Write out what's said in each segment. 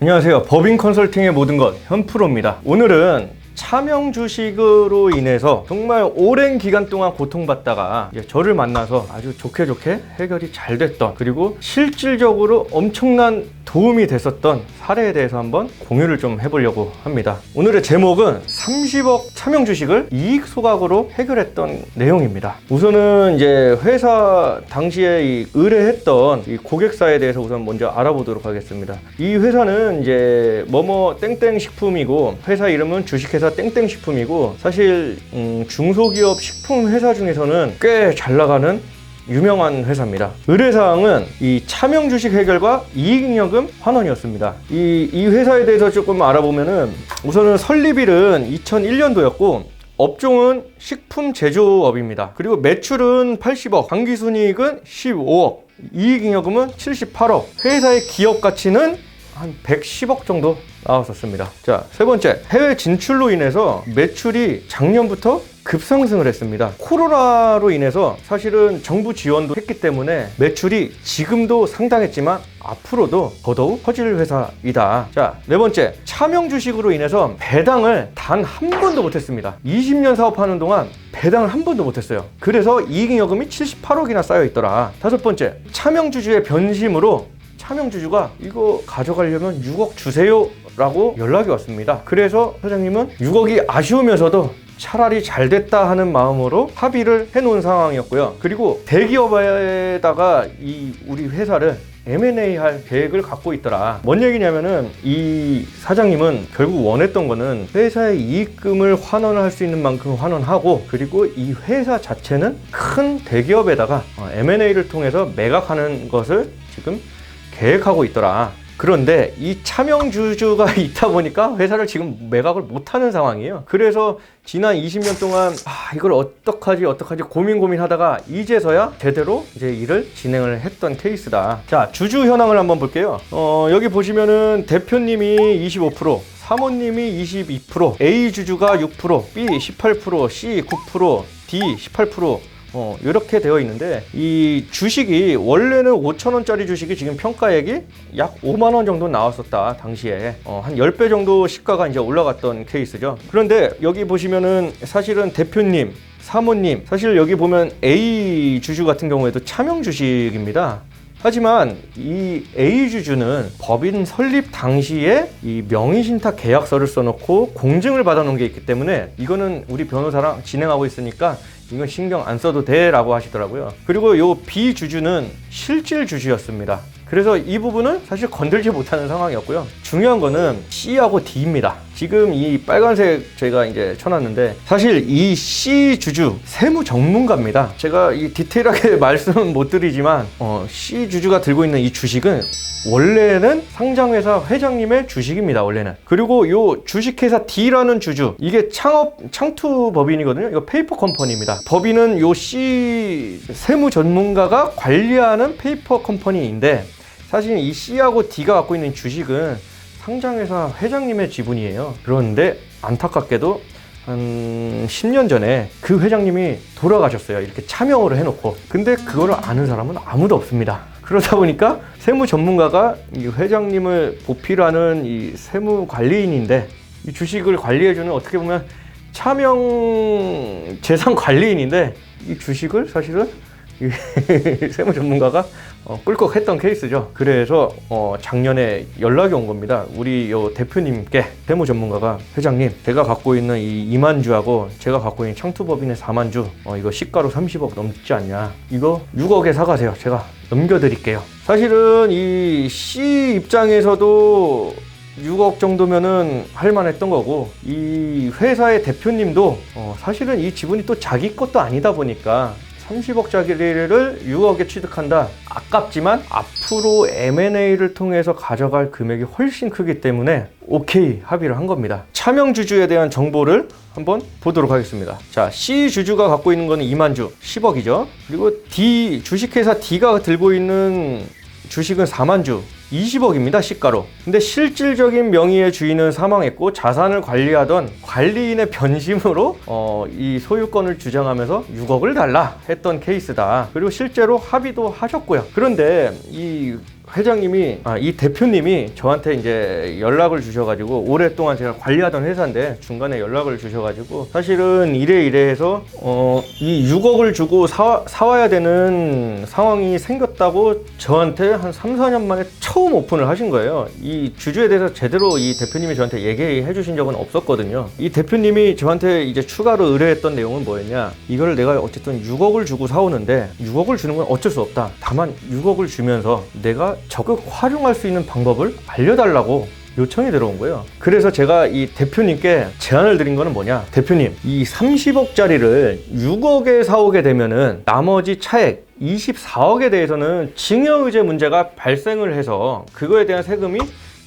안녕하세요. 법인 컨설팅의 모든 것 현프로입니다. 오늘은 차명 주식으로 인해서 정말 오랜 기간 동안 고통받다가 저를 만나서 아주 좋게 좋게 해결이 잘 됐던 그리고 실질적으로 엄청난 도움이 됐었던 사례에 대해서 한번 공유를 좀 해보려고 합니다. 오늘의 제목은 30억 차명 주식을 이익 소각으로 해결했던 내용입니다. 우선은 이제 회사 당시에 이 의뢰했던 이 고객사에 대해서 우선 먼저 알아보도록 하겠습니다. 이 회사는 이제 뭐뭐 땡땡 식품이고 회사 이름은 주식회사 땡땡 식품이고 사실 음, 중소기업 식품 회사 중에서는 꽤 잘 나가는 유명한 회사입니다. 의뢰사항은 이 차명 주식 해결과 이익잉여금 환원이었습니다. 이, 이 회사에 대해서 조금 알아보면은 우선은 설립일은 2001년도였고 업종은 식품 제조업입니다. 그리고 매출은 80억, 당기순이익은 15억, 이익잉여금은 78억, 회사의 기업 가치는 한 110억 정도 나왔었습니다. 자, 세 번째. 해외 진출로 인해서 매출이 작년부터 급상승을 했습니다. 코로나로 인해서 사실은 정부 지원도 했기 때문에 매출이 지금도 상당했지만 앞으로도 더더욱 커질 회사이다. 자, 네 번째. 차명 주식으로 인해서 배당을 단 한 번도 못했습니다. 20년 사업하는 동안 배당을 한 번도 못했어요. 그래서 이익잉여금이 78억이나 쌓여 있더라. 다섯 번째. 차명 주주의 변심으로 차명주주가 이거 가져가려면 6억 주세요 라고 연락이 왔습니다. 그래서 사장님은 6억이 아쉬우면서도 차라리 잘 됐다 하는 마음으로 합의를 해놓은 상황이었고요. 그리고 대기업에다가 이 우리 회사를 M&A 할 계획을 갖고 있더라. 뭔 얘기냐면은 이 사장님은 결국 원했던 거는 회사의 이익금을 환원을 할수 있는 만큼 환원하고 그리고 이 회사 자체는 큰 대기업에다가 어, M&A를 통해서 매각하는 것을 지금 계획하고 있더라. 그런데 이 차명주주가 있다 보니까 회사를 지금 매각을 못하는 상황이에요. 그래서 지난 20년 동안 아 이걸 어떡하지 어떡하지 고민 고민하다가 이제서야 제대로 이제 일을 진행을 했던 케이스다. 자 주주 현황을 한번 볼게요. 어 여기 보시면은 대표님이 25%. 사모님이 22%, A 주주가 6%, B 18%, C 9%, D 18%, 어, 이렇게 되어 있는데 이 주식이 원래는 5천 원짜리 주식이 지금 평가액이 약 5만 원 정도 나왔었다 당시에 어, 한 10배 정도 시가가 이제 올라갔던 케이스죠. 그런데 여기 보시면은 사실은 대표님 사모님 사실 여기 보면 A 주주 같은 경우에도 차명 주식입니다. 하지만 이 A 주주는 법인 설립 당시에 이 명의신탁 계약서를 써놓고 공증을 받아놓은 게 있기 때문에 이거는 우리 변호사랑 진행하고 있으니까 이건 신경 안 써도 돼라고 하시더라고요. 그리고 요 B 주주는 실질 주주였습니다. 그래서 이 부분은 사실 건들지 못하는 상황이었고요. 중요한 거는 C하고 D입니다. 지금 이 빨간색 제가 이제 쳐놨는데 사실 이 C 주주 세무 전문가입니다. 제가 이 디테일하게 말씀은 못 드리지만 어, C 주주가 들고 있는 이 주식은 원래는 상장회사 회장님의 주식입니다, 원래는. 그리고 요 주식회사 D라는 주주, 이게 창업, 창투 법인이거든요. 이거 페이퍼 컴퍼니입니다. 법인은 요 C 세무 전문가가 관리하는 페이퍼 컴퍼니인데, 사실 이 C하고 D가 갖고 있는 주식은 상장회사 회장님의 지분이에요. 그런데 안타깝게도 한 10년 전에 그 회장님이 돌아가셨어요. 이렇게 차명으로 해놓고. 근데 그거를 아는 사람은 아무도 없습니다. 그러다 보니까 세무 전문가가 이 회장님을 보필하는 이 세무 관리인인데 이 주식을 관리해주는 어떻게 보면 차명 재산 관리인인데 이 주식을 사실은 이 세무 전문가가 어, 꿀꺽했던 케이스죠. 그래서 어, 작년에 연락이 온 겁니다. 우리 요 대표님께 세무 전문가가 회장님 제가 갖고 있는 이 2만 주하고 제가 갖고 있는 창투법인의 4만 주 어, 이거 시가로 30억 넘지 않냐? 이거 6억에 사가세요. 제가 넘겨드릴게요. 사실은 이 C 입장에서도 6억 정도면은 할만했던 거고 이 회사의 대표님도 어, 사실은 이 지분이 또 자기 것도 아니다 보니까 30억짜리를 6억에 취득한다. 아깝지만 앞으로 M&A를 통해서 가져갈 금액이 훨씬 크기 때문에 오케이 합의를 한 겁니다. 차명 주주에 대한 정보를 한번 보도록 하겠습니다. 자, C 주주가 갖고 있는 거는 2만 주, 10억이죠. 그리고 D 주식회사 D가 들고 있는 주식은 4만 주, 20억입니다. 시가로. 근데 실질적인 명의의 주인은 사망했고 자산을 관리하던 관리인의 변심으로 어, 이 소유권을 주장하면서 6억을 달라 했던 케이스다. 그리고 실제로 합의도 하셨고요. 그런데 이 회장님이 아, 이 대표님이 저한테 이제 연락을 주셔가지고 오랫동안 제가 관리하던 회사인데 중간에 연락을 주셔가지고 사실은 이래 이래 해서 어, 이 6억을 주고 사, 사와야 되는 상황이 생겼다고 저한테 한 3, 4년 만에 처음 오픈을 하신 거예요. 이 주주에 대해서 제대로 이 대표님이 저한테 얘기해 주신 적은 없었거든요. 이 대표님이 저한테 이제 추가로 의뢰했던 내용은 뭐였냐? 이걸 내가 어쨌든 6억을 주고 사오는데 6억을 주는 건 어쩔 수 없다. 다만 6억을 주면서 내가 적극 활용할 수 있는 방법을 알려달라고 요청이 들어온 거예요. 그래서 제가 이 대표님께 제안을 드린 거는 뭐냐? 대표님, 이 30억짜리를 6억에 사오게 되면은 나머지 차액 24억에 대해서는 징여의제 문제가 발생을 해서 그거에 대한 세금이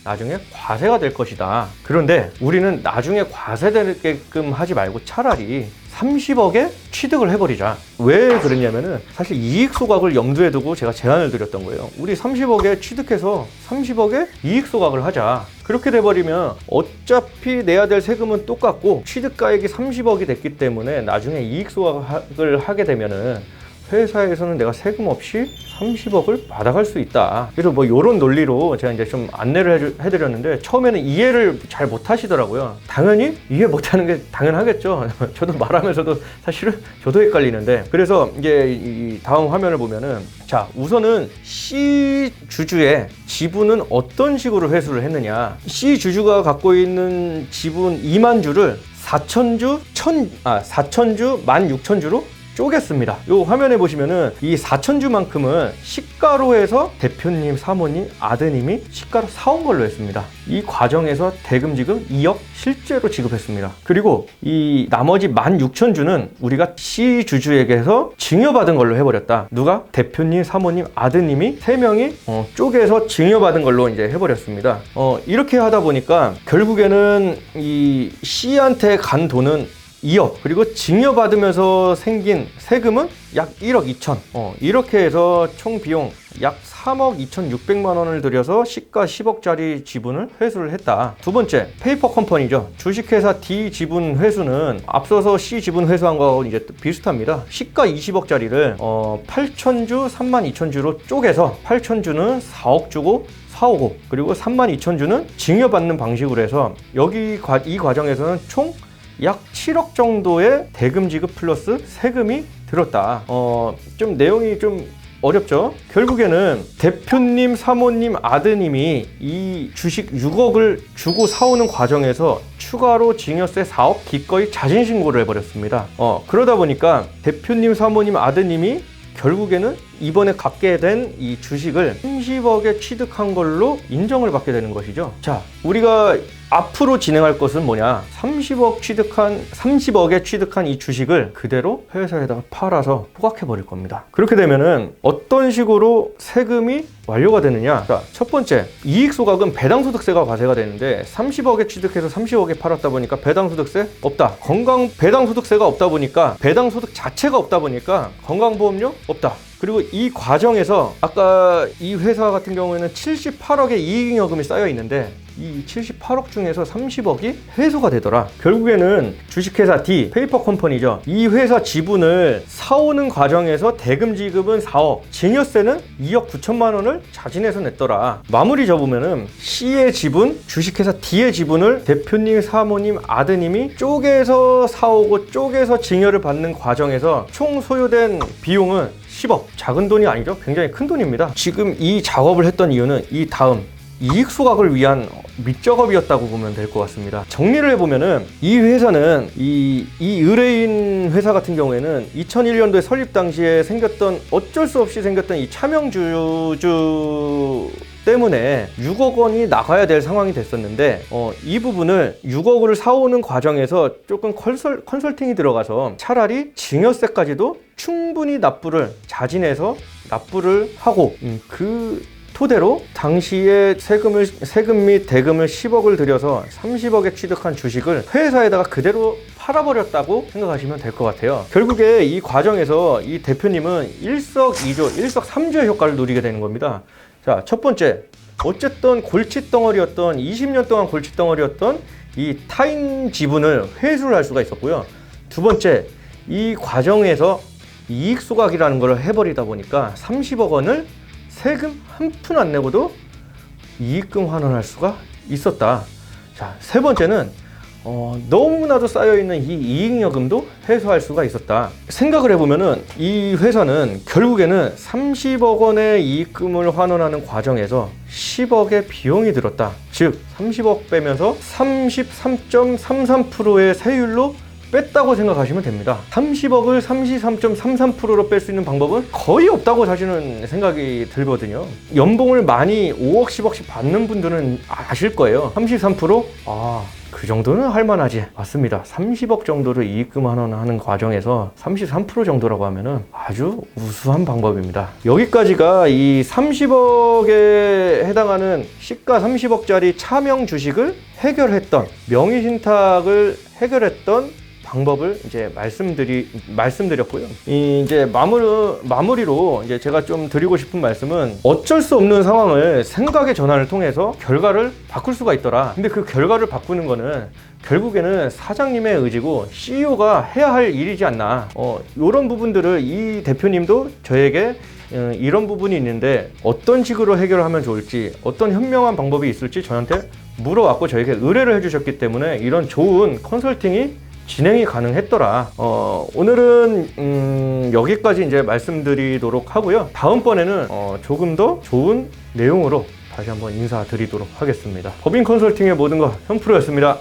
나중에 과세가 될 것이다. 그런데 우리는 나중에 과세되게끔 하지 말고 차라리 30억에 취득을 해버리자. 왜 그랬냐면은 사실 이익 소각을 염두에 두고 제가 제안을 드렸던 거예요. 우리 30억에 취득해서 30억에 이익 소각을 하자. 그렇게 돼버리면 어차피 내야 될 세금은 똑같고 취득가액이 30억이 됐기 때문에 나중에 이익 소각을 하게 되면은 회사에서는 내가 세금 없이 30억을 받아갈 수 있다. 그래서 뭐 이런 논리로 제가 이제 좀 안내를 해드렸는데 처음에는 이해를 잘 못하시더라고요. 당연히 이해 못하는 게 당연하겠죠. 저도 말하면서도 사실은 저도 헷갈리는데 그래서 이제 이 다음 화면을 보면은 자 우선은 C 주주의 지분은 어떤 식으로 회수를 했느냐? C 주주가 갖고 있는 지분 2만 주를 4천주, 1 아, 4천주, 16,000주로 쪼갰습니다. 요 화면에 보시면은 이 4천주만큼은 시가로 해서 대표님, 사모님, 아드님이 시가로 사온 걸로 했습니다. 이 과정에서 대금 지급 2억 실제로 지급했습니다. 그리고 이 나머지 16,000주는 우리가 C 주주에게서 증여받은 걸로 해버렸다. 누가? 대표님, 사모님, 아드님이 세 명이 어, 쪼개서 증여받은 걸로 이제 해버렸습니다. 어, 이렇게 하다 보니까 결국에는 이 C한테 간 돈은 2억 그리고 증여받으면서 생긴 세금은 약 1억 2천 어, 이렇게 해서 총 비용 약 3억 2,600만 원을 들여서 시가 10억짜리 지분을 회수를 했다. 두 번째, 페이퍼 컴퍼니죠. 주식회사 D 지분 회수는 앞서서 C 지분 회수한 거하고 이제 또 비슷합니다. 시가 20억짜리를 어, 8천주, 3만 2천주로 쪼개서 8천주는 4억 주고 4오고 그리고 3만 2천 주는 증여받는 방식으로 해서 여기 과, 이 과정에서는 총 약 7억 정도의 대금 지급 플러스 세금이 들었다. 어, 좀 내용이 좀 어렵죠? 결국에는 대표님, 사모님, 아드님이 이 주식 6억을 주고 사오는 과정에서 추가로 증여세 4억 기꺼이 자진 신고를 해버렸습니다. 어, 그러다 보니까 대표님, 사모님, 아드님이 결국에는 이번에 갖게 된 이 주식을 30억에 취득한 걸로 인정을 받게 되는 것이죠. 자, 우리가 앞으로 진행할 것은 뭐냐? 30억 취득한 30억에 취득한 이 주식을 그대로 회사에다가 팔아서 포각해 버릴 겁니다. 그렇게 되면은 어떤 식으로 세금이 완료가 되느냐? 자, 첫 번째, 이익 소각은 배당 소득세가 과세가 되는데 30억에 취득해서 30억에 팔았다 보니까 배당 소득세 없다. 건강 배당 소득세가 없다 보니까 배당 소득 자체가 없다 보니까 건강보험료 없다. 그리고 이 과정에서 아까 이 회사 같은 경우에는 78억의 이익잉여금이 쌓여 있는데 이 78억 중에서 30억이 회수가 되더라. 결국에는 주식회사 D, 페이퍼 컴퍼니죠. 이 회사 지분을 사오는 과정에서 대금 지급은 4억, 증여세는 2억 9천만 원을 자진해서 냈더라. 마무리 접으면은 C의 지분, 주식회사 D의 지분을 대표님, 사모님, 아드님이 쪼개서 사오고 쪼개서 증여를 받는 과정에서 총 소요된 비용은 10억. 작은 돈이 아니죠. 굉장히 큰 돈입니다. 지금 이 작업을 했던 이유는 이 다음 이익 소각을 위한 밑작업이었다고 보면 될 것 같습니다. 정리를 해보면은 이 회사는 이, 이 의뢰인 회사 같은 경우에는 2001년도에 설립 당시에 생겼던 어쩔 수 없이 생겼던 이 차명주주 때문에 6억 원이 나가야 될 상황이 됐었는데 어, 이 부분을 6억을 사오는 과정에서 조금 컨설, 컨설팅이 들어가서 차라리 증여세까지도 충분히 납부를 자진해서 납부를 하고 음, 그 토대로 당시에 세금을 세금 및 대금을 10억을 들여서 30억에 취득한 주식을 회사에다가 그대로 팔아버렸다고 생각하시면 될 것 같아요. 결국에 이 과정에서 이 대표님은 일석이조, 일석삼조의 효과를 누리게 되는 겁니다. 자, 첫 번째. 어쨌든 골칫덩어리였던 20년 동안 골칫덩어리였던 이 타인 지분을 회수를 할 수가 있었고요. 두 번째, 이 과정에서 이익 소각이라는 걸 해버리다 보니까 30억 원을 세금 한 푼 안 내고도 이익금 환원할 수가 있었다. 자, 세 번째는 어, 너무나도 쌓여있는 이 이익여금도 해소할 수가 있었다. 생각을 해보면은 이 회사는 결국에는 30억 원의 이익금을 환원하는 과정에서 10억의 비용이 들었다. 즉, 30억 빼면서 33.33%의 세율로 뺐다고 생각하시면 됩니다. 30억을 33.33%로 뺄 수 있는 방법은 거의 없다고 사실은 생각이 들거든요. 연봉을 많이 5억, 10억씩 받는 분들은 아실 거예요. 33%? 아, 그 정도는 할만하지. 맞습니다. 30억 정도를 이익금 환원하는 과정에서 33% 정도라고 하면은 아주 우수한 방법입니다. 여기까지가 이 30억에 해당하는 시가 30억짜리 차명 주식을 해결했던 명의신탁을 해결했던 방법을 이제 말씀드리 말씀드렸고요. 이 이제 마무리 마무리로 이제 제가 좀 드리고 싶은 말씀은 어쩔 수 없는 상황을 생각의 전환을 통해서 결과를 바꿀 수가 있더라. 근데 그 결과를 바꾸는 거는 결국에는 사장님의 의지고 CEO가 해야 할 일이지 않나. 어, 이런 부분들을 이 대표님도 저에게 어, 이런 부분이 있는데 어떤 식으로 해결을 하면 좋을지 어떤 현명한 방법이 있을지 저한테 물어왔고 저에게 의뢰를 해주셨기 때문에 이런 좋은 컨설팅이 진행이 가능했더라. 어, 오늘은 음, 여기까지 이제 말씀드리도록 하고요. 다음번에는 어, 조금 더 좋은 내용으로 다시 한번 인사드리도록 하겠습니다. 법인 컨설팅의 모든 것 현프로였습니다.